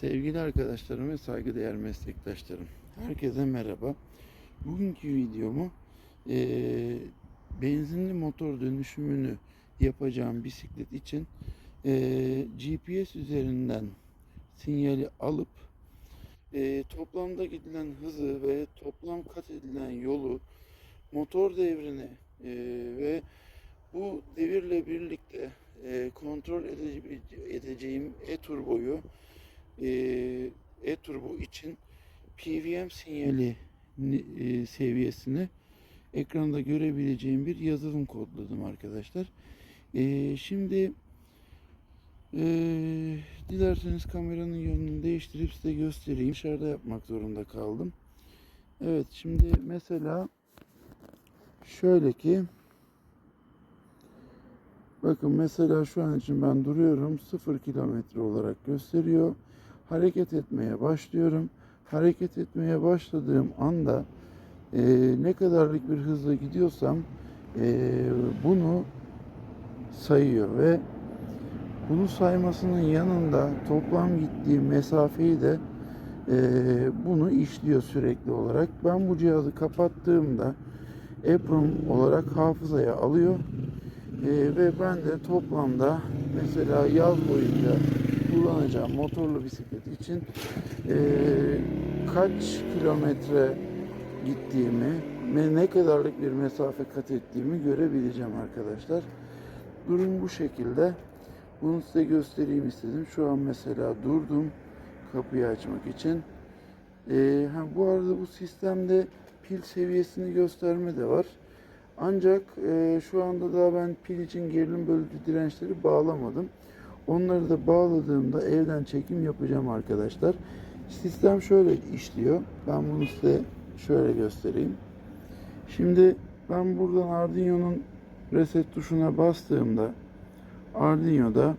Sevgili arkadaşlarım ve saygıdeğer meslektaşlarım. Herkese merhaba. Bugünkü videomu eee, benzinli motor dönüşümünü yapacağım bisiklet için eee, GPS üzerinden sinyali alıp eee, toplamda gidilen hızı ve toplam kat edilen yolu motor devrini eee, ve bu devirle birlikte eee, kontrol ede- edeceğim e-turboyu e, e-turbo için PWM sinyali e, seviyesini ekranda görebileceğim bir yazılım kodladım arkadaşlar. E, şimdi e, dilerseniz kameranın yönünü değiştirip size göstereyim. Dışarıda yapmak zorunda kaldım. Evet şimdi mesela şöyle ki bakın mesela şu an için ben duruyorum 0 kilometre olarak gösteriyor hareket etmeye başlıyorum. Hareket etmeye başladığım anda e, ne kadarlık bir hızla gidiyorsam e, bunu sayıyor ve bunu saymasının yanında toplam gittiğim mesafeyi de e, bunu işliyor sürekli olarak. Ben bu cihazı kapattığımda EPROM olarak hafızaya alıyor E, ve ben de toplamda mesela yaz boyunca kullanacağım motorlu bisiklet için eee, kaç kilometre gittiğimi ve ne kadarlık bir mesafe kat ettiğimi görebileceğim arkadaşlar. Durum bu şekilde. Bunu size göstereyim istedim. Şu an mesela durdum kapıyı açmak için. Eee, ha, bu arada bu sistemde pil seviyesini gösterme de var. Ancak eee, şu anda daha ben pil için gerilim bölücü dirençleri bağlamadım. Onları da bağladığımda evden çekim yapacağım arkadaşlar. Sistem şöyle işliyor. Ben bunu size şöyle göstereyim. Şimdi ben buradan Arduino'nun reset tuşuna bastığımda Arduino'da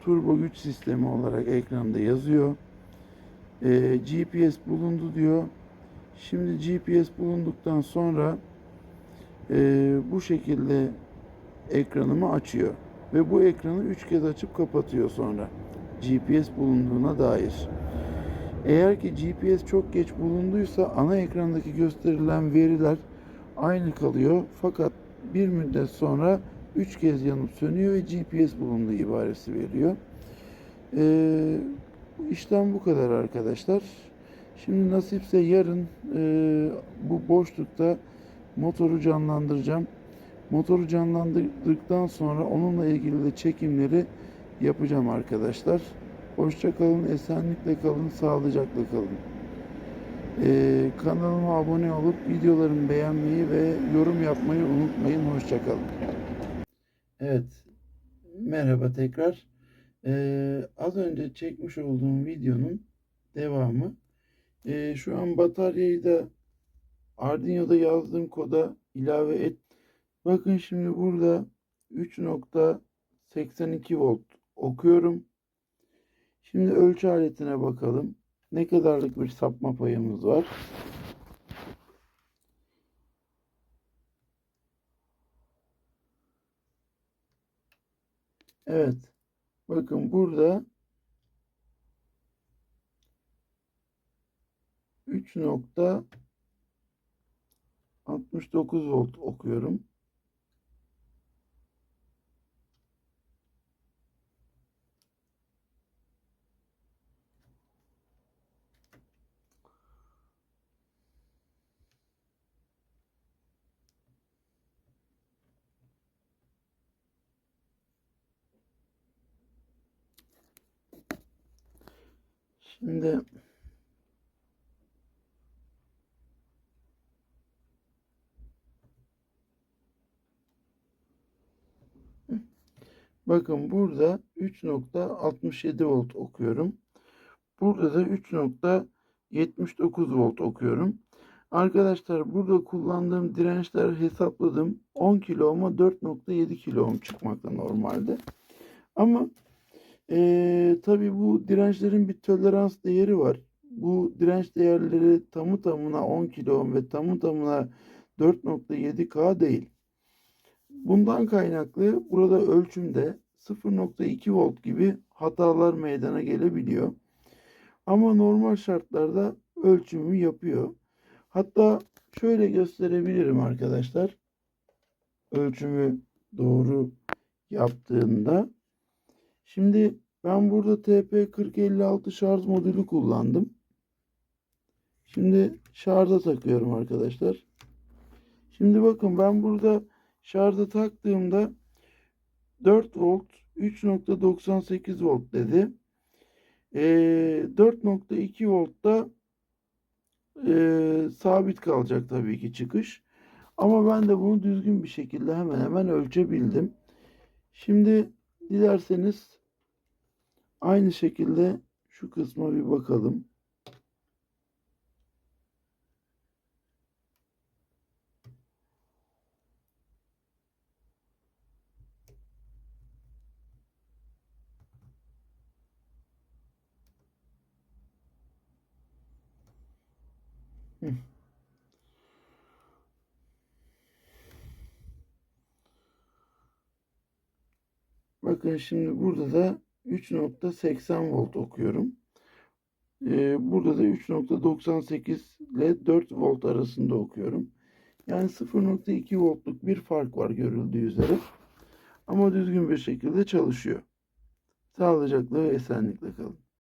turbo güç sistemi olarak ekranda yazıyor. Ee, GPS bulundu diyor. Şimdi GPS bulunduktan sonra e, bu şekilde ekranımı açıyor ve bu ekranı 3 kez açıp kapatıyor sonra GPS bulunduğuna dair. Eğer ki GPS çok geç bulunduysa ana ekrandaki gösterilen veriler aynı kalıyor fakat bir müddet sonra 3 kez yanıp sönüyor ve GPS bulunduğu ibaresi veriyor. Ee, işlem bu kadar arkadaşlar. Şimdi nasipse yarın e, bu boşlukta motoru canlandıracağım. Motoru canlandırdıktan sonra onunla ilgili de çekimleri yapacağım arkadaşlar. Hoşça kalın, esenlikle kalın, sağlıcakla kalın. Ee, kanalıma abone olup videolarımı beğenmeyi ve yorum yapmayı unutmayın. Hoşça kalın. Evet, merhaba tekrar. Ee, az önce çekmiş olduğum videonun devamı. Ee, şu an bataryayı da Arduino'da yazdığım koda ilave et Bakın şimdi burada 3.82 volt okuyorum. Şimdi ölçü aletine bakalım. Ne kadarlık bir sapma payımız var? Evet. Bakın burada 3.69 volt okuyorum. Şimdi bakın burada 3.67 volt okuyorum. Burada da 3.79 volt okuyorum. Arkadaşlar burada kullandığım dirençler hesapladım. 10 kilo ohm'a 4.7 kilo çıkmakta normalde. Ama ee, tabii bu dirençlerin bir tolerans değeri var. Bu direnç değerleri tamı tamına 10 kilo ve tamı tamına 4.7K değil. Bundan kaynaklı burada ölçümde 0.2 volt gibi hatalar meydana gelebiliyor. Ama normal şartlarda ölçümü yapıyor. Hatta şöyle gösterebilirim arkadaşlar. Ölçümü doğru yaptığında. Şimdi ben burada TP4056 şarj modülü kullandım. Şimdi şarja takıyorum arkadaşlar. Şimdi bakın ben burada şarja taktığımda 4 volt 3.98 volt dedi. Ee, 4.2 voltta e, sabit kalacak tabii ki çıkış. Ama ben de bunu düzgün bir şekilde hemen hemen ölçebildim. Şimdi dilerseniz aynı şekilde şu kısma bir bakalım. Bakın şimdi burada da 3.80 volt okuyorum. Ee, burada da 3.98 ile 4 volt arasında okuyorum. Yani 0.2 voltluk bir fark var görüldüğü üzere. Ama düzgün bir şekilde çalışıyor. Sağlıcakla ve esenlikle kalın.